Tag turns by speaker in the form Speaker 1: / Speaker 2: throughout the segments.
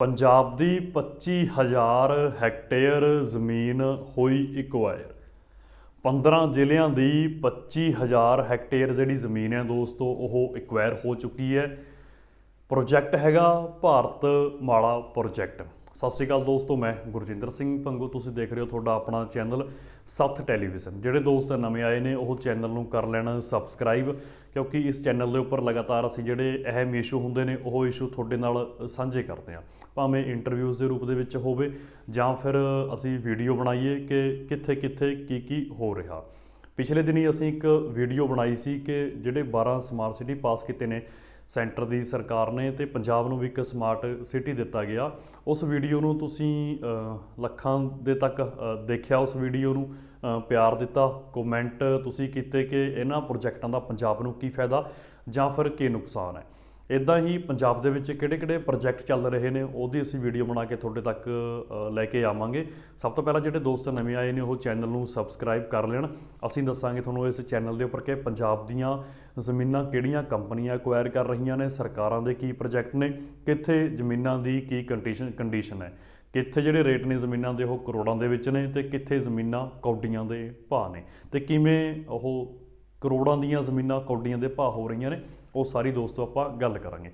Speaker 1: ਪੰਜਾਬ ਦੀ 25000 hectare ਜ਼ਮੀਨ ਹੋਈ ਇਕਵਾਇਰ 15 ਜ਼ਿਲ੍ਹਿਆਂ ਦੀ 25000 ਹੈਕਟੇਅਰ ਜਿਹੜੀ ਜ਼ਮੀਨ ਹੈ ਦੋਸਤੋ, ਉਹ ਇਕਵਾਇਰ ਹੋ ਚੁੱਕੀ ਹੈ। ਪ੍ਰੋਜੈਕਟ ਹੈਗਾ ਭਾਰਤ ਮਾਲਾ ਪ੍ਰੋਜੈਕਟ ਸਤਿ ਸ਼੍ਰੀ ਅਕਾਲ ਦੋਸਤੋ, ਮੈਂ ਗੁਰਜਿੰਦਰ ਸਿੰਘ ਪੰਗੂ। ਤੁਸੀਂ ਦੇਖ ਰਹੇ ਹੋ ਤੁਹਾਡਾ ਆਪਣਾ ਚੈਨਲ ਸੱਥ ਟੈਲੀਵਿਜ਼ਨ। ਜਿਹੜੇ ਦੋਸਤ ਨਵੇਂ ਆਏ ਨੇ, ਉਹ ਚੈਨਲ ਨੂੰ ਕਰ ਲੈਣ ਸਬਸਕ੍ਰਾਈਬ, ਕਿਉਂਕਿ ਇਸ ਚੈਨਲ ਦੇ ਉੱਪਰ ਲਗਾਤਾਰ ਅਸੀਂ ਜਿਹੜੇ ਅਹਿਮ ਇਸ਼ੂ ਹੁੰਦੇ ਨੇ, ਉਹ ਇਸ਼ੂ ਤੁਹਾਡੇ ਨਾਲ ਸਾਂਝੇ ਕਰਦੇ ਹਾਂ। ਭਾਵੇਂ ਇੰਟਰਵਿਊਜ਼ ਦੇ ਰੂਪ ਦੇ ਵਿੱਚ ਹੋਵੇ, ਜਾਂ ਫਿਰ ਅਸੀਂ ਵੀਡੀਓ ਬਣਾਈਏ ਕਿ ਕਿੱਥੇ ਕਿੱਥੇ ਕੀ ਕੀ ਹੋ ਰਿਹਾ। ਪਿਛਲੇ ਦਿਨੀ ਅਸੀਂ ਇੱਕ ਵੀਡੀਓ ਬਣਾਈ ਸੀ ਕਿ ਜਿਹੜੇ 12 ਸਮਾਰਟ ਸਿਟੀ ਪਾਸ ਕੀਤੇ ਨੇ ਸੈਂਟਰ ਦੀ ਸਰਕਾਰ ਨੇ ਤੇ ਪੰਜਾਬ ਨੂੰ ਵੀ ਇੱਕ ਸਮਾਰਟ ਸਿਟੀ ਦਿੱਤਾ ਗਿਆ। ਉਸ ਵੀਡੀਓ ਨੂੰ ਤੁਸੀਂ ਲੱਖਾਂ ਦੇ ਤੱਕ ਦੇਖਿਆ, ਉਸ ਵੀਡੀਓ ਨੂੰ ਪਿਆਰ ਦਿੱਤਾ, ਕਮੈਂਟ ਤੁਸੀਂ ਕੀਤੇ ਕਿ ਇਹਨਾਂ ਪ੍ਰੋਜੈਕਟਾਂ ਦਾ ਪੰਜਾਬ ਨੂੰ ਕੀ ਫਾਇਦਾ ਜਾਂ ਫਿਰ ਕੀ ਨੁਕਸਾਨ ਹੈ। ਇਦਾਂ ਹੀ ਪੰਜਾਬ ਦੇ ਵਿੱਚ ਕਿਹੜੇ-ਕਿਹੜੇ ਪ੍ਰੋਜੈਕਟ ਚੱਲ ਰਹੇ ਨੇ, ਉਹਦੀ ਅਸੀਂ ਵੀਡੀਓ ਬਣਾ ਕੇ ਤੁਹਾਡੇ ਤੱਕ ਲੈ ਕੇ ਆਵਾਂਗੇ। ਸਭ ਤੋਂ ਪਹਿਲਾਂ ਜਿਹੜੇ ਦੋਸਤ ਨਵੇਂ ਆਏ ਨੇ, ਉਹ ਚੈਨਲ ਨੂੰ ਸਬਸਕ੍ਰਾਈਬ ਕਰ ਲੈਣ। ਅਸੀਂ ਦੱਸਾਂਗੇ ਤੁਹਾਨੂੰ ਇਸ ਚੈਨਲ ਦੇ ਉੱਪਰ ਕਿ ਪੰਜਾਬ ਦੀਆਂ ਜ਼ਮੀਨਾਂ ਕਿਹੜੀਆਂ ਕੰਪਨੀਆਂ ਐਕਵਾਇਰ ਕਰ ਰਹੀਆਂ ਨੇ, ਸਰਕਾਰਾਂ ਦੇ ਕੀ ਪ੍ਰੋਜੈਕਟ ਨੇ, ਕਿੱਥੇ ਜ਼ਮੀਨਾਂ ਦੀ ਕੀ ਕੰਡੀਸ਼ਨ ਕੰਡੀਸ਼ਨ ਹੈ। ਕਿੱਥੇ ਜਿਹੜੇ ਰੇਟ ਨੇ ਜ਼ਮੀਨਾਂ ਦੇ, ਉਹ ਕਰੋੜਾਂ ਦੇ ਵਿੱਚ ਨੇ ਤੇ ਕਿੱਥੇ ਜ਼ਮੀਨਾਂ ਕੌਡੀਆਂ ਦੇ ਭਾਅ ਨੇ। ਤੇ ਕਿਵੇਂ ਉਹ ਕਰੋੜਾਂ ਦੀਆਂ ਜ਼ਮੀਨਾਂ ਕੌਡੀਆਂ ਦੇ ਭਾਅ ਹੋ ਰਹੀਆਂ ਨੇ ਉਹ ਸਾਰੀ ਦੋਸਤੋ ਆਪਾਂ ਗੱਲ ਕਰਾਂਗੇ।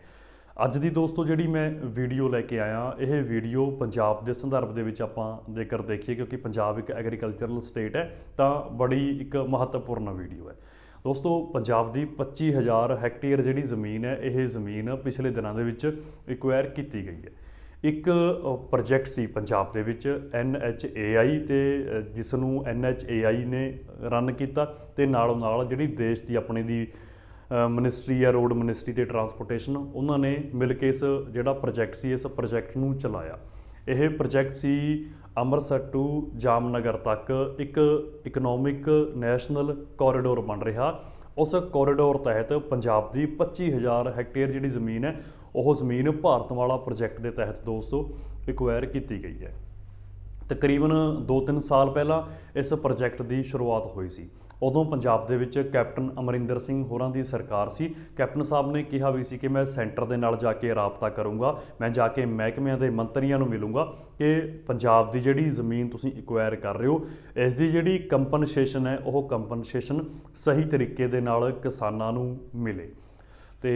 Speaker 1: ਅੱਜ ਦੀ ਦੋਸਤੋ ਜਿਹੜੀ ਮੈਂ ਵੀਡੀਓ ਲੈ ਕੇ ਆਇਆ ਇਹ ਵੀਡੀਓ ਪੰਜਾਬ ਦੇ ਸੰਦਰਭ ਦੇ ਵਿੱਚ ਆਪਾਂ ਜੇਕਰ ਦੇਖੀਏ ਕਿਉਂਕਿ ਪੰਜਾਬ ਇੱਕ ਐਗਰੀਕਲਚਰਲ ਸਟੇਟ ਹੈ ਤਾਂ ਬੜੀ ਇੱਕ ਮਹੱਤਵਪੂਰਨ ਵੀਡੀਓ ਹੈ। ਦੋਸਤੋ ਪੰਜਾਬ ਦੀ 25000 ਹੈਕਟੇਅਰ ਜਿਹੜੀ ਜ਼ਮੀਨ ਹੈ ਇਹ ਜ਼ਮੀਨ ਪਿਛਲੇ ਦਿਨਾਂ ਦੇ ਵਿੱਚ ਐਕਵਾਇਰ ਕੀਤੀ ਗਈ ਹੈ। ਇੱਕ ਪ੍ਰੋਜੈਕਟ ਸੀ ਪੰਜਾਬ ਦੇ ਵਿੱਚ NHAI ਤੇ ਅ, ਜਿਸ ਨੂੰ NHAI ਨੇ ਰਨ ਕੀਤਾ ਤੇ ਨਾਲੋਂ ਨਾਲ ਜਿਹੜੀ ਦੇਸ਼ ਦੀ ਆਪਣੇ ਦੀ ਮਿਨਿਸਟਰੀ ਹੈ ਰੋਡ ਮਿਨਿਸਟਰੀ ਤੇ ਟਰਾਂਸਪੋਰਟੇਸ਼ਨ, ਉਹਨਾਂ ਨੇ ਮਿਲ ਕੇ ਇਸ ਜਿਹੜਾ ਪ੍ਰੋਜੈਕਟ ਸੀ, ਇਸ ਪ੍ਰੋਜੈਕਟ ਨੂੰ ਚਲਾਇਆ। ਇਹ ਪ੍ਰੋਜੈਕਟ ਸੀ ਅੰਮ੍ਰਿਤਸਰ ਟੂ ਜਾਮਨਗਰ ਤੱਕ ਇੱਕ ਇਕਨੋਮਿਕ ਨੈਸ਼ਨਲ ਕੋਰੀਡੋਰ ਬਣ ਰਿਹਾ। ਉਸ ਕੋਰੀਡੋਰ ਤਹਿਤ ਪੰਜਾਬ ਦੀ 25000 ਹੈਕਟੇਅਰ ਜਿਹੜੀ ਜ਼ਮੀਨ ਹੈ, ਉਹ ਜ਼ਮੀਨ ਭਾਰਤਮਾਲਾ ਪ੍ਰੋਜੈਕਟ ਦੇ ਤਹਿਤ ਦੋਸਤੋ ਐਕਵਾਇਰ ਕੀਤੀ ਗਈ ਹੈ। ਤਕਰੀਬਨ 2-3 ਸਾਲ ਪਹਿਲਾਂ ਇਸ ਪ੍ਰੋਜੈਕਟ ਦੀ ਸ਼ੁਰੂਆਤ ਹੋਈ ਸੀ। ਉਦੋਂ ਪੰਜਾਬ ਦੇ ਵਿੱਚ ਕੈਪਟਨ ਅਮਰਿੰਦਰ ਸਿੰਘ ਹੋਰਾਂ ਦੀ ਸਰਕਾਰ ਸੀ। ਕੈਪਟਨ ਸਾਹਿਬ ਨੇ ਕਿਹਾ ਵੀ ਸੀ ਕਿ ਮੈਂ ਸੈਂਟਰ ਦੇ ਨਾਲ ਜਾ ਕੇ ਰਾਬਤਾ ਕਰੂੰਗਾ, ਮੈਂ ਜਾ ਕੇ ਮਹਿਕਮਿਆਂ ਦੇ ਮੰਤਰੀਆਂ ਨੂੰ ਮਿਲੂੰਗਾ ਕਿ ਪੰਜਾਬ ਦੀ ਜਿਹੜੀ ਜ਼ਮੀਨ ਤੁਸੀਂ ਐਕਵਾਇਰ ਕਰ ਰਹੇ ਹੋ, ਇਸ ਦੀ ਜਿਹੜੀ ਕੰਪਨਸੇਸ਼ਨ ਹੈ, ਉਹ ਕੰਪਨਸੇਸ਼ਨ ਸਹੀ ਤਰੀਕੇ ਦੇ ਨਾਲ ਕਿਸਾਨਾਂ ਨੂੰ ਮਿਲੇ। ਤੇ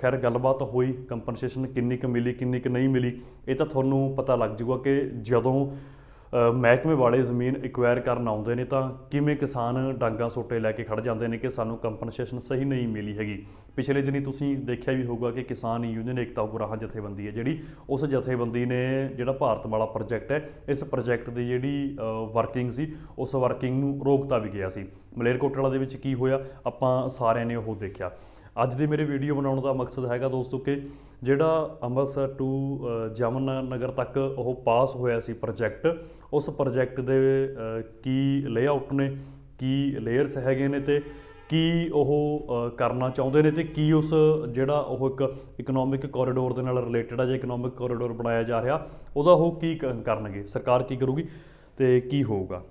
Speaker 1: ਖੈਰ, ਗੱਲਬਾਤ ਹੋਈ ਕੰਪਨਸੇਸ਼ਨ ਕਿੰਨੀ ਕੁ ਮਿਲੀ, ਕਿੰਨੀ ਕੁ ਨਹੀਂ ਮਿਲੀ, ਇਹ ਤਾਂ ਤੁਹਾਨੂੰ ਪਤਾ ਲੱਗ ਜਾਊਗਾ ਕਿ ਜਦੋਂ ਮਹਿਕਮੇ ਵਾਲੇ ਜ਼ਮੀਨ ਐਕਵਾਇਰ ਕਰਨ ਆਉਂਦੇ ਨੇ ਤਾਂ ਕਿਵੇਂ ਕਿਸਾਨ ਡਾਂਗਾ ਸੋਟੇ ਲੈ ਕੇ ਖੜ ਜਾਂਦੇ ਨੇ ਕਿ ਸਾਨੂੰ ਕੰਪਨਸੇਸ਼ਨ ਸਹੀ ਨਹੀਂ ਮਿਲੀ ਹੈਗੀ? ਪਿਛਲੇ ਦਿਨੀ ਤੁਸੀਂ ਦੇਖਿਆ ਵੀ ਹੋਊਗਾ ਕਿ ਕਿਸਾਨ ਯੂਨੀਅਨ ਏਕਤਾ ਉਗਰਾਹਾਂ ਜਥੇਬੰਦੀ ਹੈ ਜਿਹੜੀ ਉਸ ਜਥੇਬੰਦੀ ਨੇ ਜਿਹੜਾ ਭਾਰਤ ਵਾਲਾ ਪ੍ਰੋਜੈਕਟ ਹੈ, ਇਸ ਪ੍ਰੋਜੈਕਟ ਦੀ ਜਿਹੜੀ ਵਰਕਿੰਗ ਸੀ, ਉਸ ਵਰਕਿੰਗ ਨੂੰ ਰੋਕਤਾ ਵੀ ਗਿਆ ਸੀ। ਮਲੇਰਕੋਟਲਾ ਦੇ ਵਿੱਚ ਕੀ ਹੋਇਆ? ਆਪਾਂ ਸਾਰਿਆਂ ਨੇ ਉਹ ਦੇਖਿਆ। ਅੱਜ ਦੀ ਮੇਰੀ ਵੀਡੀਓ ਬਣਾਉਣ ਦਾ ਮਕਸਦ ਹੈਗਾ ਦੋਸਤੋ ਕਿ ਜਿਹੜਾ ਅੰਮ੍ਰਿਤਸਰ ਟੂ ਜਮਨ ਨਗਰ ਤੱਕ ਉਹ ਪਾਸ ਹੋਇਆ ਸੀ ਪ੍ਰੋਜੈਕਟ ਉਸ ਪ੍ਰੋਜੈਕਟ ਦੇ ਕੀ ਲੇਆਊਟ ਨੇ, ਕੀ ਲੇਅਰਸ ਹੈਗੇ ਨੇ ਤੇ ਕੀ ਉਹ ਕਰਨਾ ਚਾਹੁੰਦੇ ਨੇ ਤੇ ਕੀ ਉਸ ਜਿਹੜਾ ਉਹ ਇੱਕ ਇਕਨੋਮਿਕ ਕੋਰੀਡੋਰ ਦੇ ਨਾਲ ਰਿਲੇਟਡ ਆ ਜੇ ਇਕਨੋਮਿਕ ਕੋਰੀਡੋਰ ਬਣਾਇਆ ਜਾ ਰਿਹਾ, ਉਹਦਾ ਉਹ ਕੀ ਕ- ਕਰਨਗੇ, ਸਰਕਾਰ ਕੀ ਕਰੂਗੀ ਤੇ ਕੀ ਹੋਊਗਾ।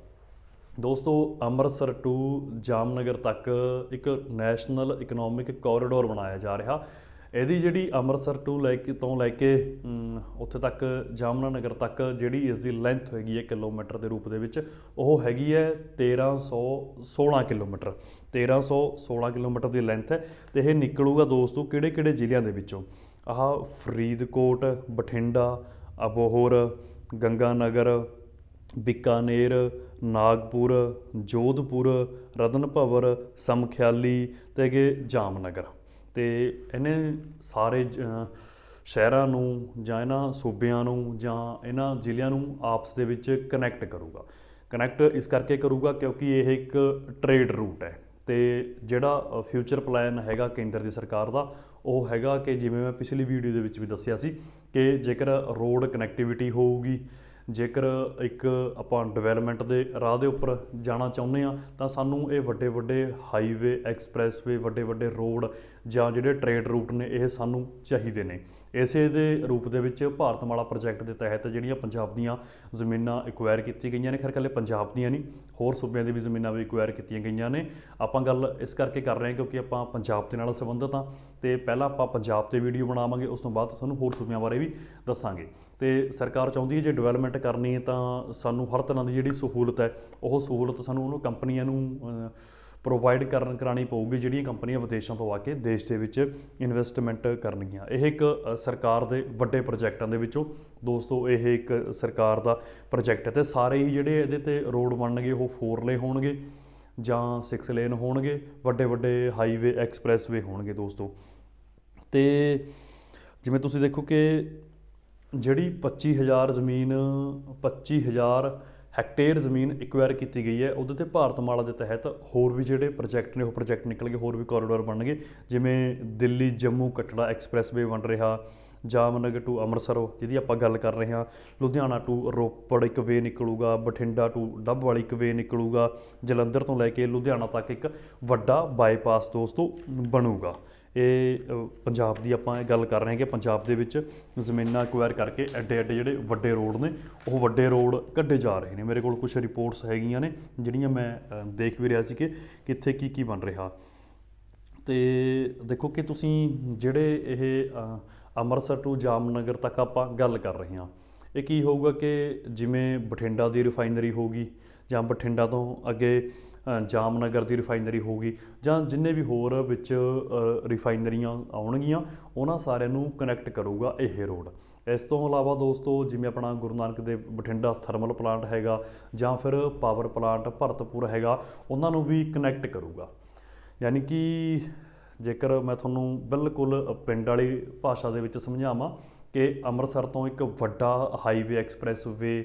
Speaker 1: ਦੋਸਤੋ, ਅੰਮ੍ਰਿਤਸਰ ਟੂ ਜਾਮਨਗਰ ਤੱਕ ਇੱਕ ਨੈਸ਼ਨਲ ਇਕਨੋਮਿਕ ਕੋਰੀਡੋਰ ਬਣਾਇਆ ਜਾ ਰਿਹਾ। ਇਹਦੀ ਜਿਹੜੀ ਅੰਮ੍ਰਿਤਸਰ ਟੂ ਲੈ ਕੇ ਤੋਂ ਲੈ ਕੇ ਉੱਥੇ ਤੱਕ, ਜਾਮਨਗਰ ਤੱਕ ਜਿਹੜੀ ਇਸ ਦੀ ਲੈਂਥ ਹੈਗੀ ਹੈ ਕਿਲੋਮੀਟਰ ਦੇ ਰੂਪ ਦੇ ਵਿੱਚ, ਉਹ ਹੈਗੀ ਹੈ 1316 ਕਿਲੋਮੀਟਰ। 1316 ਕਿਲੋਮੀਟਰ ਦੀ ਲੈਂਥ ਹੈ ਤੇ ਇਹ ਨਿਕਲੂਗਾ ਦੋਸਤੋ ਕਿਹੜੇ ਕਿਹੜੇ ਜ਼ਿਲ੍ਹਿਆਂ ਦੇ ਵਿੱਚੋਂ? ਆਹ ਫਰੀਦਕੋਟ, ਬਠਿੰਡਾ, ਅਬੋਹਰ ਗੰਗਾ ਨਗਰ ਬਿਕਾਨੇਰ ਨਾਗਪੁਰ, ਜੋਧਪੁਰ ਰਤਨ ਭਵਰ ਸਮਖਿਆਲੀ ਤੇ ਅੱਗੇ ਜਾਮਨਗਰ। ਤੇ ਇਹਨੇ ਸਾਰੇ ਜ- ਸ਼ਹਿਰਾਂ ਨੂੰ ਜਾਂ ਇਹਨਾਂ ਸੂਬਿਆਂ ਨੂੰ ਜਾਂ ਇਹਨਾਂ ਜ਼ਿਲ੍ਹਿਆਂ ਨੂੰ ਆਪਸ ਦੇ ਵਿੱਚ ਕਨੈਕਟ ਕਰੂਗਾ। ਕਨੈਕਟ ਇਸ ਕਰਕੇ ਕਰੂਗਾ ਕਿਉਂਕਿ ਇਹ ਇੱਕ ਟ੍ਰੇਡ ਰੂਟ ਹੈ। ਤੇ ਜਿਹੜਾ ਫਿਊਚਰ ਪਲਾਨ ਹੈਗਾ ਕੇਂਦਰ ਦੀ ਸਰਕਾਰ ਦਾ, ਉਹ ਹੈਗਾ ਕਿ ਜਿਵੇਂ ਮੈਂ ਪਿਛਲੀ ਵੀਡੀਓ ਦੇ ਵਿੱਚ ਵੀ ਦੱਸਿਆ ਸੀ ਕਿ ਜੇਕਰ ਰੋਡ ਕਨੈਕਟੀਵਿਟੀ ਹੋਊਗੀ ਜੇਕਰ ਇੱਕ ਆਪਾਂ ਡਿਵੈਲਪਮੈਂਟ ਦੇ ਰਾਹ ਦੇ ਉੱਪਰ ਜਾਣਾ ਚਾਹੁੰਦੇ ਆ ਤਾਂ ਸਾਨੂੰ ਇਹ ਵੱਡੇ ਵੱਡੇ ਹਾਈਵੇ ਐਕਸਪ੍ਰੈਸਵੇ ਵੱਡੇ ਵੱਡੇ ਰੋਡ ਜਾਂ ਜਿਹੜੇ ਟ੍ਰੇਡ ਰੂਟ ਨੇ, ਇਹ ਸਾਨੂੰ ਚਾਹੀਦੇ ਨੇ। ਇਸੇ ਦੇ ਰੂਪ ਦੇ ਵਿੱਚ ਭਾਰਤ ਮਾਲਾ ਪ੍ਰੋਜੈਕਟ ਦੇ ਤਹਿਤ ਜਿਹੜੀਆਂ ਪੰਜਾਬ ਦੀਆਂ ਜ਼ਮੀਨਾਂ ਐਕਵਾਇਰ ਕੀਤੀਆਂ ਗਈਆਂ ਨੇ, ਖੈਰ ਕੱਲੇ ਪੰਜਾਬ ਦੀਆਂ ਨਹੀਂ, ਹੋਰ ਸੂਬਿਆਂ ਦੀ ਵੀ ਜ਼ਮੀਨਾਂ ਵੀ ਐਕਵਾਇਰ ਕੀਤੀਆਂ ਗਈਆਂ ਨੇ। ਆਪਾਂ ਗੱਲ ਇਸ ਕਰਕੇ ਕਰ ਰਹੇ ਹਾਂ ਕਿਉਂਕਿ ਆਪਾਂ ਪੰਜਾਬ ਦੇ ਨਾਲ ਸੰਬੰਧਿਤ ਹਾਂ ਤੇ ਪਹਿਲਾਂ ਆਪਾਂ ਪੰਜਾਬ ਤੇ ਵੀਡੀਓ ਬਣਾਵਾਂਗੇ, ਉਸ ਤੋਂ ਬਾਅਦ ਤੁਹਾਨੂੰ ਹੋਰ ਸੂਬਿਆਂ ਬਾਰੇ ਵੀ ਦੱਸਾਂਗੇ। ਤੇ ਸਰਕਾਰ ਚਾਹੁੰਦੀ ਹੈ ਜੇ ਡਿਵੈਲਪਮੈਂਟ ਕਰਨੀ ਹੈ ਤਾਂ ਸਾਨੂੰ ਹਰ ਤਰ੍ਹਾਂ ਦੀ ਜਿਹੜੀ ਸਹੂਲਤ ਹੈ, ਉਹ ਸਹੂਲਤ ਸਾਨੂੰ ਉਹਨੂੰ ਕੰਪਨੀਆਂ ਨੂੰ ਪ੍ਰੋਵਾਈਡ ਕਰਨ ਕਰਾਣੀ ਪਊਗੀ ਜਿਹੜੀਆਂ ਕੰਪਨੀਆਂ ਵਿਦੇਸ਼ਾਂ ਤੋਂ ਆ ਕੇ ਦੇਸ਼ ਦੇ ਵਿੱਚ ਇਨਵੈਸਟਮੈਂਟ ਕਰਨਗੀਆਂ। ਇਹ ਇੱਕ ਸਰਕਾਰ ਦੇ ਵੱਡੇ ਪ੍ਰੋਜੈਕਟਾਂ ਦੇ ਵਿੱਚੋਂ ਦੋਸਤੋ, ਇਹ ਇੱਕ ਸਰਕਾਰ ਦਾ ਪ੍ਰੋਜੈਕਟ ਹੈ ਤੇ ਸਾਰੇ ਹੀ ਜਿਹੜੇ ਇਹਦੇ ਤੇ ਰੋਡ ਬਣਨਗੇ, ਉਹ 4 ਲੇ ਹੋਣਗੇ ਜਾਂ 6 ਲੇਨ ਹੋਣਗੇ, ਵੱਡੇ ਵੱਡੇ ਹਾਈਵੇ ਐਕਸਪ੍ਰੈਸਵੇ ਹੋਣਗੇ ਦੋਸਤੋ। ਤੇ ਜਿਵੇਂ ਤੁਸੀਂ ਦੇਖੋ ਕਿ ਜਿਹੜੀ 25000 ਜ਼ਮੀਨ 25000 ਹੈਕਟੇਅਰ ਜ਼ਮੀਨ ਐਕਵਾਇਰ ਕੀਤੀ ਗਈ ਹੈ। ਉਹਦੇ ਤੇ ਭਾਰਤਮਾਲਾ ਦੇ ਤਹਿਤ ਹੋਰ ਵੀ ਜਿਹੜੇ ਪ੍ਰੋਜੈਕਟ ਨੇ, ਉਹ ਪ੍ਰੋਜੈਕਟ ਨਿਕਲ ਗਏ ਹੋਰ ਵੀ ਕੋਰੀਡੋਰ ਬਣਨਗੇ। ਜਿਵੇਂ ਦਿੱਲੀ ਜੰਮੂ ਕਟੜਾ ਐਕਸਪ੍ਰੈਸਵੇ ਬਣ ਰਿਹਾ, ਜਾਮਨਗਰ ਟੂ ਅੰਮ੍ਰਿਤਸਰ, ਜਿਹਦੀ ਆਪਾਂ ਗੱਲ ਕਰ ਰਹੇ ਹਾਂ। ਲੁਧਿਆਣਾ ਟੂ ਰੋਪੜ ਇੱਕ ਵੇ ਨਿਕਲੂਗਾ, ਬਠਿੰਡਾ ਟੂ ਡੱਬ ਵਾਲੀ ਇੱਕ ਵੇ ਨਿਕਲੂਗਾ, ਜਲੰਧਰ ਤੋਂ ਲੈ ਕੇ ਲੁਧਿਆਣਾ ਤੱਕ ਇੱਕ ਵੱਡਾ ਬਾਈਪਾਸ ਦੋਸਤੋ ਬਣੂਗਾ। ਇਹ ਪੰਜਾਬ ਦੀ ਆਪਾਂ ਇਹ ਗੱਲ ਕਰ ਰਹੇ ਹਾਂ ਕਿ ਪੰਜਾਬ ਦੇ ਵਿੱਚ ਜ਼ਮੀਨਾਂ ਐਕਵਾਇਰ ਕਰਕੇ ਐਡੇ ਐਡੇ ਜਿਹੜੇ ਵੱਡੇ ਰੋਡ ਨੇ, ਉਹ ਵੱਡੇ ਰੋਡ ਕੱਢੇ ਜਾ ਰਹੇ ਨੇ। ਮੇਰੇ ਕੋਲ ਕੁਝ ਰਿਪੋਰਟਸ ਹੈਗੀਆਂ ਨੇ, ਜਿਹੜੀਆਂ ਮੈਂ ਦੇਖ ਵੀ ਰਿਹਾ ਸੀ ਕਿ ਕਿੱਥੇ ਕੀ ਕੀ ਬਣ ਰਿਹਾ। ਤੇ ਦੇਖੋ ਕਿ ਤੁਸੀਂ ਜਿਹੜੇ ਇਹ ਅੰਮ੍ਰਿਤਸਰ ਟੂ ਜਾਮਨਗਰ ਤੱਕ ਆਪਾਂ ਗੱਲ ਕਰ ਰਹੇ ਹਾਂ। ਇਹ ਕੀ ਹੋਊਗਾ ਕਿ ਜਿਵੇਂ ਬਠਿੰਡਾ ਦੀ ਰਿਫਾਈਨਰੀ ਹੋਗੀ ਜਾਂ ਬਠਿੰਡਾ ਤੋਂ ਅੱਗੇ ਜਾਮਨਗਰ ਦੀ ਰਿਫਾਈਨਰੀ ਹੋਗੀ ਜਾਂ ਜਿੰਨੇ ਵੀ ਹੋਰ ਵਿੱਚ ਰਿਫਾਈਨਰੀਆਂ ਆਉਣਗੀਆਂ, ਉਹਨਾਂ ਸਾਰਿਆਂ ਨੂੰ ਕਨੈਕਟ ਕਰੂਗਾ ਇਹ ਰੋਡ। ਇਸ ਤੋਂ ਇਲਾਵਾ ਦੋਸਤੋ, ਜਿਵੇਂ ਆਪਣਾ ਗੁਰੂ ਨਾਨਕ ਦੇਵ ਬਠਿੰਡਾ ਥਰਮਲ ਪਲਾਂਟ ਹੈਗਾ ਜਾਂ ਫਿਰ ਪਾਵਰ ਪਲਾਂਟ ਭਰਤਪੁਰ ਹੈਗਾ, ਉਹਨਾਂ ਨੂੰ ਵੀ ਕਨੈਕਟ ਕਰੂਗਾ। ਯਾਨੀ ਕਿ ਜੇਕਰ ਮੈਂ ਤੁਹਾਨੂੰ ਬਿਲਕੁਲ ਪਿੰਡ ਵਾਲੀ ਭਾਸ਼ਾ ਦੇ ਵਿੱਚ ਸਮਝਾਵਾਂ ਕਿ ਅੰਮ੍ਰਿਤਸਰ ਤੋਂ ਇੱਕ ਵੱਡਾ ਹਾਈਵੇ ਐਕਸਪ੍ਰੈਸਵੇ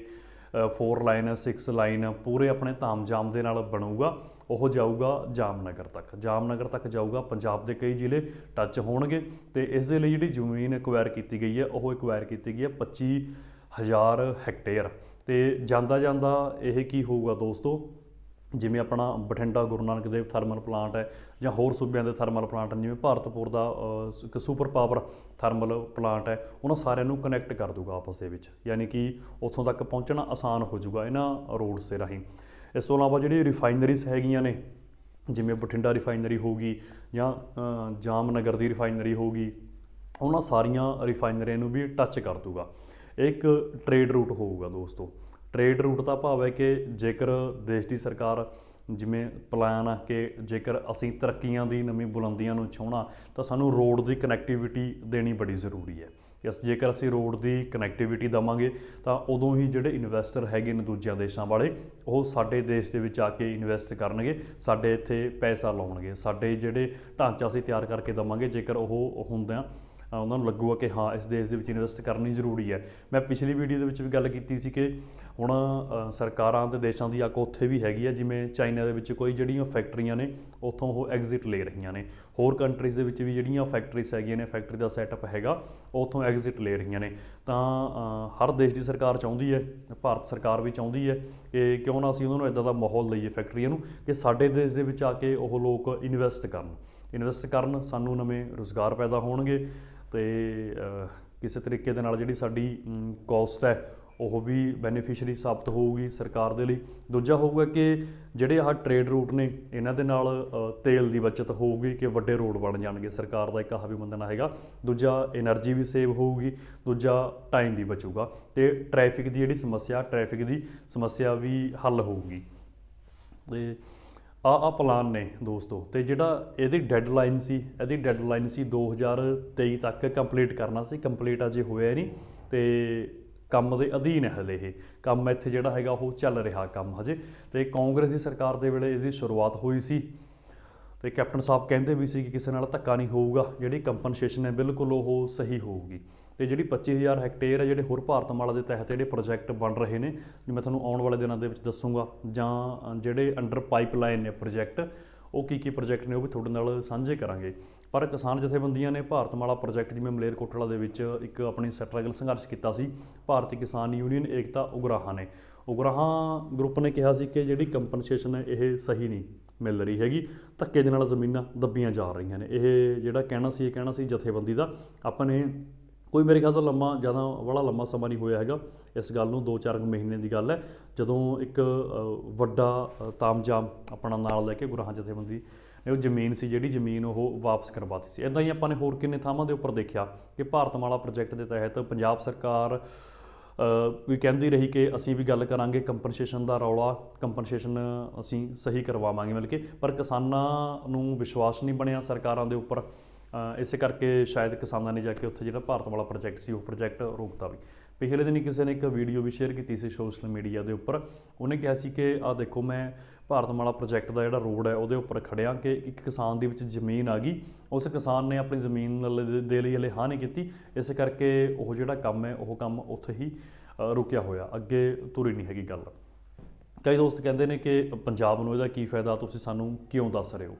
Speaker 1: 4 ਲਾਈਨ 6 ਲਾਈਨ ਪੂਰੇ ਆਪਣੇ ਤਾਮਜਾਮ ਦੇ ਨਾਲ ਬਣੂਗਾ। ਉਹ ਜਾਊਗਾ ਜਾਮਨਗਰ ਤੱਕ। ਜਾਮਨਗਰ ਤੱਕ ਜਾਊਗਾ। ਪੰਜਾਬ ਦੇ ਕਈ ਜ਼ਿਲ੍ਹੇ ਟੱਚ ਹੋਣਗੇ ਤੇ ਇਸ ਦੇ ਲਈ ਜਿਹੜੀ ਜ਼ਮੀਨ ਐਕਵਾਇਰ ਕੀਤੀ ਗਈ ਹੈ, ਉਹ ਐਕਵਾਇਰ ਕੀਤੀ ਗਈ ਹੈ 25000 ਹੈਕਟੇਅਰ ਤੇ ਜਾਂਦਾ ਜਾਂਦਾ ਇਹ ਕੀ ਹੋਊਗਾ ਦੋਸਤੋ? ਜਿਵੇਂ ਆਪਣਾ ਬਠਿੰਡਾ ਗੁਰੂ ਨਾਨਕ ਦੇਵ ਥਰਮਲ ਪਲਾਂਟ ਹੈ ਜਾਂ ਹੋਰ ਸੂਬਿਆਂ ਦੇ ਥਰਮਲ ਪਲਾਂਟ ਜਿਵੇਂ ਭਾਰਤਪੁਰ ਦਾ ਇੱਕ ਸੁਪਰ ਪਾਵਰ ਥਰਮਲ ਪਲਾਂਟ ਹੈ, ਉਹਨਾਂ ਸਾਰਿਆਂ ਨੂੰ ਕਨੈਕਟ ਕਰ ਦੂਗਾ ਆਪਸ ਦੇ ਵਿੱਚ, ਯਾਨੀ ਕਿ ਉੱਥੋਂ ਤੱਕ ਪਹੁੰਚਣਾ ਆਸਾਨ ਹੋ ਜਾਊਗਾ ਇਹਨਾਂ ਰੋਡਸ ਦੇ ਰਾਹੀਂ। ਇਸ ਤੋਂ ਇਲਾਵਾ ਜਿਹੜੀ ਰਿਫਾਈਨਰੀਜ਼ ਹੈਗੀਆਂ ਨੇ, ਜਿਵੇਂ ਬਠਿੰਡਾ ਰਿਫਾਈਨਰੀ ਹੋਗੀ ਜਾਂ ਜਾਮਨਗਰ ਦੀ ਰਿਫਾਈਨਰੀ ਹੋਗੀ ਉਹਨਾਂ ਸਾਰੀਆਂ ਰਿਫਾਈਨਰੀਆਂ ਨੂੰ ਵੀ ਟੱਚ ਕਰ ਦੂਗਾ। ਇਹ ਇੱਕ ਟ੍ਰੇਡ ਰੂਟ ਹੋਊਗਾ ਦੋਸਤੋ। ਟ੍ਰੇਡ ਰੂਟ ਦਾ ਭਾਵ ਹੈ ਕਿ ਜੇਕਰ ਦੇਸ਼ ਦੀ ਸਰਕਾਰ ਜਿਵੇਂ ਪਲਾਨ ਆ ਕਿ ਜੇਕਰ ਅਸੀਂ ਤਰੱਕੀਆਂ ਦੀ ਨਵੀਂ ਬੁਲੰਦੀਆਂ ਨੂੰ ਛੂਹਣਾ ਤਾਂ ਸਾਨੂੰ ਰੋਡ ਦੀ ਕਨੈਕਟੀਵਿਟੀ ਦੇਣੀ ਬੜੀ ਜ਼ਰੂਰੀ ਹੈ। ਕਿ ਅਸੀਂ ਜੇਕਰ ਅਸੀਂ ਰੋਡ ਦੀ ਕਨੈਕਟੀਵਿਟੀ ਦਵਾਂਗੇ, ਤਾਂ ਉਦੋਂ ਹੀ ਜਿਹੜੇ ਇਨਵੈਸਟਰ ਹੈਗੇ ਨੇ ਦੂਜਿਆਂ ਦੇਸ਼ਾਂ ਵਾਲੇ, ਉਹ ਸਾਡੇ ਦੇਸ਼ ਦੇ ਵਿੱਚ ਆ ਕੇ ਇਨਵੈਸਟ ਕਰਨਗੇ, ਸਾਡੇ ਇੱਥੇ ਪੈਸਾ ਲਾਉਣਗੇ, ਸਾਡੇ ਜਿਹੜੇ ਢਾਂਚਾ ਅਸੀਂ ਤਿਆਰ ਕਰਕੇ ਦਵਾਂਗੇ, ਜੇਕਰ ਉਹ ਹੁੰਦਿਆਂ ਉਹਨਾਂ ਨੂੰ ਲੱਗੂਗਾ ਕਿ ਹਾਂ, ਇਸ ਦੇਸ਼ ਦੇ ਵਿੱਚ ਇਨਵੈਸਟ ਕਰਨੀ ਜ਼ਰੂਰੀ ਹੈ। ਮੈਂ ਪਿਛਲੀ ਵੀਡੀਓ ਦੇ ਵਿੱਚ ਵੀ ਗੱਲ ਕੀਤੀ ਸੀ ਕਿ ਹੁਣ ਸਰਕਾਰਾਂ ਤੇ ਦੇਸ਼ਾਂ ਦੀ ਅੱਕ ਉੱਥੇ ਵੀ ਹੈਗੀ ਹੈ ਜਿਵੇਂ ਚਾਈਨਾ ਦੇ ਵਿੱਚ ਕੋਈ ਜਿਹੜੀਆਂ ਫੈਕਟਰੀਆਂ ਨੇ, ਉੱਥੋਂ ਉਹ ਐਗਜ਼ਿਟ ਲੈ ਰਹੀਆਂ ਨੇ। ਹੋਰ ਕੰਟਰੀਜ਼ ਦੇ ਵਿੱਚ ਵੀ ਜਿਹੜੀਆਂ ਫੈਕਟਰੀਜ਼ ਹੈਗੀਆਂ ਨੇ ਫੈਕਟਰੀ ਦਾ ਸੈਟਅਪ ਹੈਗਾ, ਉੱਥੋਂ ਐਗਜ਼ਿਟ ਲੈ ਰਹੀਆਂ ਨੇ। ਤਾਂ ਹਰ ਦੇਸ਼ ਦੀ ਸਰਕਾਰ ਚਾਹੁੰਦੀ ਹੈ, ਭਾਰਤ ਸਰਕਾਰ ਵੀ ਚਾਹੁੰਦੀ ਹੈ ਕਿ ਕਿਉਂ ਨਾ ਅਸੀਂ ਉਹਨਾਂ ਨੂੰ ਇਦਾਂ ਦਾ ਮਾਹੌਲ ਦਈਏ ਫੈਕਟਰੀਆਂ ਨੂੰ, ਕਿ ਸਾਡੇ ਦੇਸ਼ ਦੇ ਵਿੱਚ ਆ ਕੇ ਉਹ ਲੋਕ ਇਨਵੈਸਟ ਕਰਨ। ਇਨਵੈਸਟ ਕਰਨ, ਸਾਨੂੰ ਨਵੇਂ ਰੁਜ਼ਗਾਰ ਪੈਦਾ ਹੋਣਗੇ। ਤੇ ਕਿਸੇ ਤਰੀਕੇ ਦੇ ਨਾਲ ਜਿਹੜੀ ਸਾਡੀ ਕੋਸਟ ਹੈ, ਉਹ ਵੀ ਬੈਨੀਫੀਸ਼ੀਅਰੀ ਸਾਬਤ ਹੋਊਗੀ ਸਰਕਾਰ ਦੇ ਲਈ। ਦੂਜਾ ਹੋਊਗਾ ਕਿ ਜਿਹੜੇ ਆਹ ਟ੍ਰੇਡ ਰੂਟ ਨੇ, ਇਹਨਾਂ ਦੇ ਨਾਲ ਤੇਲ ਦੀ ਬਚਤ ਹੋਊਗੀ ਕਿ ਵੱਡੇ ਰੋਡ ਬਣ ਜਾਣਗੇ। ਸਰਕਾਰ ਦਾ ਇੱਕ ਆਹ ਵੀ ਮੰਨਣਾ ਹੈਗਾ। ਦੂਜਾ એનર્ਜੀ ਵੀ ਸੇਵ ਹੋਊਗੀ। ਦੂਜਾ ਟਾਈਮ ਵੀ ਬਚੂਗਾ। ਤੇ ਟ੍ਰੈਫਿਕ ਦੀ ਜਿਹੜੀ ਸਮੱਸਿਆ ਟ੍ਰੈਫਿਕ ਦੀ ਸਮੱਸਿਆ ਵੀ ਹੱਲ ਹੋਊਗੀ। ਤੇ ਆ ਆ ਪਲਾਨ ਨੇ ਦੋਸਤੋ ਤੇ ਜਿਹੜਾ ਇਹਦੀ ਡੈਡਲਾਈਨ ਸੀ, ਇਹਦੀ ਡੈਡਲਾਈਨ ਸੀ 2023 ਤੱਕ ਕੰਪਲੀਟ ਕਰਨਾ ਸੀ ਕੰਪਲੀਟ ਅਜੇ ਹੋਇਆ ਨਹੀਂ ਤੇ ਕੰਮ ਦੇ ਅਧੀਨ ਹੈ ਹਲੇ ਇਹ। ਕੰਮ ਇੱਥੇ ਜਿਹੜਾ ਹੈਗਾ ਉਹ ਚੱਲ ਰਿਹਾ ਕੰਮ ਹਜੇ ਤੇ ਕਾਂਗਰਸ ਦੀ ਸਰਕਾਰ ਦੇ ਵੇਲੇ ਇਸ ਦੀ ਸ਼ੁਰੂਆਤ ਹੋਈ ਸੀ ਤੇ ਕੈਪਟਨ ਸਾਹਿਬ ਕਹਿੰਦੇ ਵੀ ਸੀ ਕਿ ਕਿਸੇ ਨਾਲ ਧੱਕਾ ਨਹੀਂ ਹੋਊਗਾ, ਜਿਹੜੀ ਕੰਪਨਸੇਸ਼ਨ ਹੈ ਬਿਲਕੁਲ ਉਹ ਸਹੀ ਹੋਊਗੀ। ਤੇ ਜਿਹੜੀ 25000 ਹੈਕਟੇਅਰ ਹੈ ਜਿਹੜੇ ਹੋਰ ਭਾਰਤਮਾਲਾ ਦੇ ਤਹਿਤ ਜਿਹੜੇ ਪ੍ਰੋਜੈਕਟ ਬਣ ਰਹੇ ਨੇ, ਜੋ ਮੈਂ ਤੁਹਾਨੂੰ ਆਉਣ ਵਾਲੇ ਦਿਨਾਂ ਦੇ ਵਿੱਚ ਦੱਸੂਗਾ, ਜਾਂ ਜਿਹੜੇ ਅੰਡਰ ਪਾਈਪਲਾਈਨ ਨੇ ਪ੍ਰੋਜੈਕਟ ਉਹ ਕੀ ਕੀ ਪ੍ਰੋਜੈਕਟ ਨੇ ਉਹ ਵੀ ਤੁਹਾਡੇ ਨਾਲ ਸਾਂਝੇ ਕਰਾਂਗੇ। ਪਰ ਕਿਸਾਨ ਜਥੇਬੰਦੀਆਂ ਨੇ ਭਾਰਤਮਾਲਾ ਪ੍ਰੋਜੈਕਟ ਜਿਵੇਂ ਮਲੇਰਕੋਟਲਾ ਦੇ ਵਿੱਚ ਇੱਕ ਆਪਣੀ ਸਟਰਗਲ ਸੰਘਰਸ਼ ਕੀਤਾ ਸੀ, ਭਾਰਤੀ ਕਿਸਾਨ ਯੂਨੀਅਨ ਏਕਤਾ ਉਗਰਾਹਾਂ ਨੇ। ਉਗਰਾਹਾਂ ਗਰੁੱਪ ਨੇ ਕਿਹਾ ਸੀ ਕਿ ਜਿਹੜੀ ਕੰਪਨਸੇਸ਼ਨ ਹੈ, ਇਹ ਸਹੀ ਨਹੀਂ ਮਿਲ ਰਹੀ ਹੈਗੀ, ਧੱਕੇ ਦੇ ਨਾਲ ਜ਼ਮੀਨਾਂ ਦੱਬੀਆਂ ਜਾ ਰਹੀਆਂ ਨੇ। ਇਹ ਜਿਹੜਾ ਕਹਿਣਾ ਸੀ, ਇਹ ਕਹਿਣਾ ਸੀ ਜਥੇਬੰਦੀ ਦਾ। ਆਪਾਂ ਨੇ ਕੋਈ ਮੇਰੇ ਖਿਆਲ ਤੋਂ ਲੰਮਾ ਜ਼ਿਆਦਾ ਬੜਾ ਲੰਮਾ ਸਮਾਂ ਨਹੀਂ ਹੋਇਆ ਹੈਗਾ। ਇਸ ਗੱਲ ਨੂੰ 2-4 ਮਹੀਨੇ ਦੀ ਗੱਲ ਹੈ। ਜਦੋਂ ਇੱਕ ਵੱਡਾ ਅ, ਤਾਮਜਾਮ ਆਪਣਾ ਨਾਲ ਲੈ ਕੇ ਗੁਰਾਹਾਂ ਜਥੇਬੰਦੀ ਨੇ ਉਹ ਜ਼ਮੀਨ ਸੀ ਜਿਹੜੀ ਜ਼ਮੀਨ ਉਹ ਵਾਪਸ ਕਰਵਾਤੀ ਸੀ। ਇਦਾਂ ਹੀ ਆਪਾਂ ਨੇ ਹੋਰ ਕਿੰਨੇ ਥਾਵਾਂ ਦੇ ਉੱਪਰ ਦੇਖਿਆ ਕਿ ਭਾਰਤਮਾਲਾ ਪ੍ਰੋਜੈਕਟ ਦੇ ਤਹਿਤ ਪੰਜਾਬ ਸਰਕਾਰ ਵੀ ਕਹਿੰਦੀ ਰਹੀ ਕਿ ਅਸੀਂ ਵੀ ਗੱਲ ਕਰਾਂਗੇ ਕੰਪਨਸੇਸ਼ਨ ਦਾ ਰੌਲਾ ਕੰਪਨਸੇਸ਼ਨ ਅਸੀਂ ਸਹੀ ਕਰਵਾਵਾਂਗੇ ਮਿਲ ਕੇ ਪਰ ਕਿਸਾਨਾਂ ਨੂੰ ਵਿਸ਼ਵਾਸ ਨਹੀਂ ਬਣਿਆ ਸਰਕਾਰਾਂ ਦੇ ਉੱਪਰ। ਇਸੇ ਕਰਕੇ ਸ਼ਾਇਦ ਕਿਸਾਨਾਂ ਨੇ ਜਾ ਕੇ ਉੱਥੇ ਜਿਹੜਾ ਭਾਰਤ ਵਾਲਾ ਪ੍ਰੋਜੈਕਟ ਸੀ, ਉਹ ਪ੍ਰੋਜੈਕਟ ਰੋਕਤਾ ਵੀ। ਪਿਛਲੇ ਦਿਨੀ ਕਿਸੇ ਨੇ ਇੱਕ ਵੀਡੀਓ ਵੀ ਸ਼ੇਅਰ ਕੀਤੀ ਸੀ ਸੋਸ਼ਲ ਮੀਡੀਆ ਦੇ ਉੱਪਰ। ਉਹਨੇ ਕਿਹਾ ਸੀ ਕਿ, ਆਹ ਦੇਖੋ, ਮੈਂ ਭਾਰਤ ਭਾਰਤਮਾਲਾ ਪ੍ਰੋਜੈਕਟ ਦਾ ਜਿਹੜਾ ਰੋਡ ਹੈ, ਉਹਦੇ ਉੱਪਰ ਖੜਿਆ ਕਿ ਇੱਕ ਕਿਸਾਨ ਦੇ ਵਿੱਚ ਜ਼ਮੀਨ ਆ ਗਈ। ਉਸ ਕਿਸਾਨ ਨੇ ਆਪਣੀ ਜ਼ਮੀਨ ਦੇ- ਲਈ ਹਲੇ ਹਾਂ ਨਹੀਂ ਕੀਤੀ। ਇਸ ਕਰਕੇ ਉਹ ਜਿਹੜਾ ਕੰਮ ਹੈ, ਉਹ ਕੰਮ ਉੱਥੇ ਹੀ ਰੁਕਿਆ ਹੋਇਆ। ਅੱਗੇ ਤੁਰੀ ਨਹੀਂ ਹੈਗੀ ਗੱਲ। ਕਈ ਦੋਸਤ ਕਹਿੰਦੇ ਨੇ ਕਿ, ਪੰਜਾਬ ਨੂੰ ਇਹਦਾ ਕੀ ਫਾਇਦਾ? ਤੁਸੀਂ ਸਾਨੂੰ ਕਿਉਂ ਦੱਸ ਰਹੇ ਹੋ?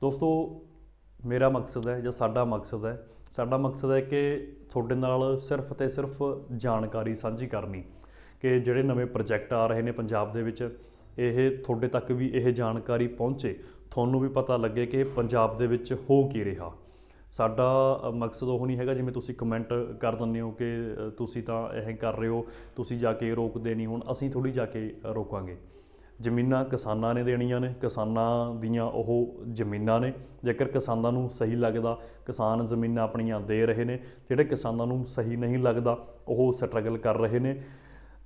Speaker 1: ਦੋਸਤੋ ਮੇਰਾ ਮਕਸਦ ਹੈ ਜਾਂ ਸਾਡਾ ਮਕਸਦ ਹੈ, ਸਾਡਾ ਮਕਸਦ ਹੈ ਕਿ ਤੁਹਾਡੇ ਨਾਲ ਸਿਰਫ ਤੇ ਸਿਰਫ ਜਾਣਕਾਰੀ ਸਾਂਝੀ ਕਰਨੀ ਕਿ ਜਿਹੜੇ ਨਵੇਂ ਪ੍ਰੋਜੈਕਟ ਆ ਰਹੇ ਨੇ ਪੰਜਾਬ ਦੇ ਵਿੱਚ, ਇਹ ਤੁਹਾਡੇ ਤੱਕ ਵੀ ਇਹ ਜਾਣਕਾਰੀ ਪਹੁੰਚੇ, ਤੁਹਾਨੂੰ ਵੀ ਪਤਾ ਲੱਗੇ ਕਿ ਪੰਜਾਬ ਦੇ ਵਿੱਚ ਹੋ ਕੀ ਰਿਹਾ। ਸਾਡਾ ਮਕਸਦ ਉਹ ਨਹੀਂ ਹੈਗਾ ਜਿਵੇਂ ਤੁਸੀਂ ਕਮੈਂਟ ਕਰ ਦਿੰਦੇ ਹੋ ਕਿ ਤੁਸੀਂ ਤਾਂ ਇਹ ਕਰ ਰਹੇ ਹੋ, ਤੁਸੀਂ ਜਾ ਕੇ ਰੋਕਦੇ ਨਹੀਂ ਹੁਣ, ਅਸੀਂ ਥੋੜੀ ਜਾ ਕੇ ਰੋਕਾਂਗੇ। ਜ਼ਮੀਨਾਂ ਕਿਸਾਨਾਂ ਨੇ ਦੇਣੀਆਂ ਨੇ ਕਿਸਾਨਾਂ ਦੀਆਂ ਉਹ ਜ਼ਮੀਨਾਂ ਨੇ। ਜੇਕਰ ਕਿਸਾਨਾਂ ਨੂੰ ਸਹੀ ਲੱਗਦਾ ਕਿਸਾਨ ਜ਼ਮੀਨਾਂ ਆਪਣੀਆਂ ਦੇ ਰਹੇ ਨੇ ਜਿਹੜੇ ਕਿਸਾਨਾਂ ਨੂੰ ਸਹੀ ਨਹੀਂ ਲੱਗਦਾ ਉਹ ਸਟਰਗਲ ਕਰ ਰਹੇ ਨੇ।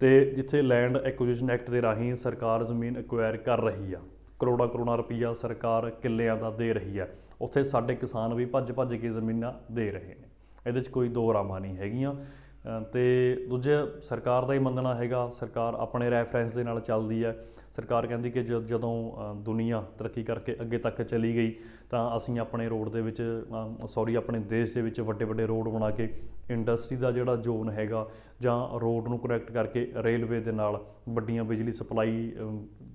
Speaker 1: ਤੇ ਜਿੱਥੇ ਲੈਂਡ ਐਕੁਜੀਸ਼ਨ ਐਕਟ ਦੇ ਰਾਹੀਂ ਸਰਕਾਰ ਜ਼ਮੀਨ ਐਕਵਾਇਰ ਕਰ ਰਹੀ ਆ ਕਰੋੜਾਂ ਕਰੋੜਾਂ ਰੁਪਈਆ ਸਰਕਾਰ ਕਿੱਲਿਆਂ ਦਾ ਦੇ ਰਹੀ ਆ ਉੱਥੇ ਸਾਡੇ ਕਿਸਾਨ ਵੀ ਭੱਜ ਭੱਜ ਕੇ ਜ਼ਮੀਨਾਂ ਦੇ ਰਹੇ ਨੇ। ਇਹਦੇ 'ਚ ਕੋਈ ਦੋ ਰਾਮਾਂ ਨਹੀਂ ਹੈਗੀਆਂ। ਅ, ਤੇ ਦੂਜੇ ਸਰਕਾਰ ਦਾ ਹੀ ਮੰਨਣਾ ਹੈਗਾ ਸਰਕਾਰ ਆਪਣੇ ਰੈਫਰੈਂਸ ਦੇ ਨਾਲ ਚੱਲਦੀ ਹੈ ਸਰਕਾਰ ਕਹਿੰਦੀ ਕਿ ਜਦੋਂ ਦੁਨੀਆ ਤਰੱਕੀ ਕਰਕੇ ਅੱਗੇ ਤੱਕ ਚਲੀ ਗਈ, ਤਾਂ ਅਸੀਂ ਆਪਣੇ ਰੋਡ ਦੇ ਵਿੱਚ ਸੌਰੀ, ਆਪਣੇ ਦੇਸ਼ ਦੇ ਵਿੱਚ ਵੱਡੇ ਵੱਡੇ ਰੋਡ ਬਣਾ ਕੇ ਇੰਡਸਟਰੀ ਦਾ ਜਿਹੜਾ ਜ਼ੋਨ ਹੈਗਾ ਜਾਂ ਰੋਡ ਨੂੰ ਕਨੈਕਟ ਕਰਕੇ ਰੇਲਵੇ ਦੇ ਨਾਲ ਵੱਡੀਆਂ ਬਿਜਲੀ ਸਪਲਾਈ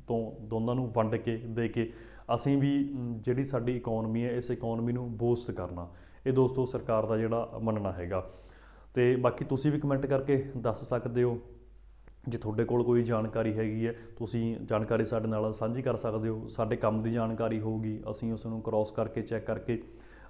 Speaker 1: ਤੋਂ ਦੋਨਾਂ ਨੂੰ ਵੰਡ ਕੇ, ਦੇ ਕੇ ਅਸੀਂ ਵੀ ਜਿਹੜੀ ਸਾਡੀ ਇਕਨੋਮੀ ਹੈ, ਇਸ ਇਕਨੋਮੀ ਨੂੰ ਬੂਸਟ ਕਰਨਾ। ਇਹ ਦੋਸਤੋ ਸਰਕਾਰ ਦਾ ਜਿਹੜਾ ਮੰਨਣਾ ਹੈਗਾ। ਤੇ ਬਾਕੀ ਤੁਸੀਂ ਵੀ ਕਮੈਂਟ ਕਰਕੇ ਦੱਸ ਸਕਦੇ ਹੋ। ਜੇ ਤੁਹਾਡੇ ਕੋਲ ਕੋਈ ਜਾਣਕਾਰੀ ਹੈਗੀ ਹੈ ਤੁਸੀਂ ਜਾਣਕਾਰੀ ਸਾਡੇ ਨਾਲ ਸਾਂਝੀ ਕਰ ਸਕਦੇ ਹੋ। ਸਾਡੇ ਕੰਮ ਦੀ ਜਾਣਕਾਰੀ ਹੋਊਗੀ ਅਸੀਂ ਉਸ ਨੂੰ ਕ੍ਰਾਸ ਕਰਕੇ ਚੈੱਕ ਕਰਕੇ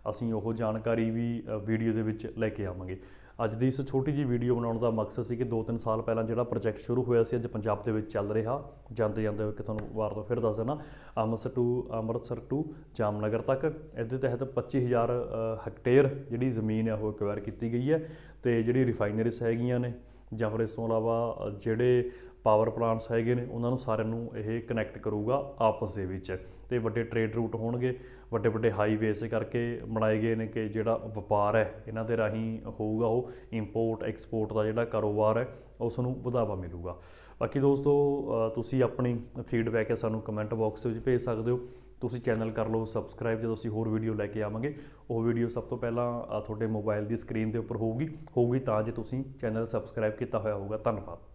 Speaker 1: ਅਸੀਂ ਉਹ ਜਾਣਕਾਰੀ ਵੀ ਵੀਡੀਓ ਦੇ ਵਿੱਚ ਲੈ ਕੇ ਆਵਾਂਗੇ। ਅੱਜ ਦੀ ਇਸ ਛੋਟੀ ਜਿਹੀ ਵੀਡੀਓ ਬਣਾਉਣ ਦਾ ਮਕਸਦ ਸੀ ਕਿ 2-3 ਸਾਲ ਪਹਿਲਾਂ ਜਿਹੜਾ ਪ੍ਰੋਜੈਕਟ ਸ਼ੁਰੂ ਹੋਇਆ ਸੀ ਅੱਜ ਪੰਜਾਬ ਦੇ ਵਿੱਚ ਚੱਲ ਰਿਹਾ। ਜਾਂਦੇ ਜਾਂਦੇ ਕਿ ਤੁਹਾਨੂੰ ਵਾਰ ਤੋਂ ਫਿਰ ਦੱਸ ਦੇਣਾ ਅੰਮ੍ਰਿਤਸਰ ਟੂ ਅੰਮ੍ਰਿਤਸਰ ਟੂ ਜਾਮਨਗਰ ਤੱਕ। ਇਹਦੇ ਤਹਿਤ 25000 ਅ, ਹੈਕਟੇਅਰ ਜਿਹੜੀ ਜ਼ਮੀਨ ਹੈ ਉਹ ਐਕਵਾਇਰ ਕੀਤੀ ਗਈ ਹੈ ਤੇ ਜਿਹੜੀ ਰਿਫਾਈਨਰੀਜ਼ ਹੈਗੀਆਂ ਨੇ ਜਾਂ ਫਿਰ ਇਸ ਤੋਂ ਇਲਾਵਾ ਜਿਹੜੇ ਪਾਵਰ ਪਲਾਂਟਸ ਹੈਗੇ ਨੇ, ਉਹਨਾਂ ਨੂੰ ਸਾਰਿਆਂ ਨੂੰ ਇਹ ਕਨੈਕਟ ਕਰੂਗਾ ਆਪਸ ਦੇ ਵਿੱਚ। ਤੇ ਵੱਡੇ ਟ੍ਰੇਡ ਰੂਟ ਹੋਣਗੇ, ਵੱਡੇ ਵੱਡੇ ਹਾਈਵੇ ਇਸੇ ਕਰਕੇ ਬਣਾਏ ਗਏ ਨੇ ਕਿ ਜਿਹੜਾ ਵਪਾਰ ਹੈ, ਇਹਨਾਂ ਦੇ ਰਾਹੀਂ ਹੋਊਗਾ ਉਹ ਇੰਪੋਰਟ ਐਕਸਪੋਰਟ ਦਾ ਜਿਹੜਾ ਕਾਰੋਬਾਰ ਹੈ, ਉਸ ਨੂੰ ਵਧਾਵਾ ਮਿਲੂਗਾ। ਬਾਕੀ ਦੋਸਤੋ ਤੁਸੀਂ ਆਪਣੀ ਫੀਡਬੈਕ ਹੈ ਸਾਨੂੰ ਕਮੈਂਟ ਬਾਕਸ ਵਿੱਚ ਭੇਜ ਸਕਦੇ ਹੋ। ਤੁਸੀਂ ਚੈਨਲ ਕਰ ਲਓ ਸਬਸਕ੍ਰਾਈਬ ਜਦੋਂ ਅਸੀਂ ਹੋਰ ਵੀਡੀਓ ਲੈ ਕੇ ਆਵਾਂਗੇ, ਉਹ ਵੀਡੀਓ ਸਭ ਤੋਂ ਪਹਿਲਾਂ ਤੁਹਾਡੇ ਮੋਬਾਈਲ ਦੀ ਸਕਰੀਨ ਦੇ ਉੱਪਰ ਹੋਊਗੀ। ਹੋਊਗੀ ਤਾਂ ਜੇ ਤੁਸੀਂ ਚੈਨਲ ਸਬਸਕ੍ਰਾਈਬ ਕੀਤਾ ਹੋਇਆ ਹੋਊਗਾ। ਧੰਨਵਾਦ।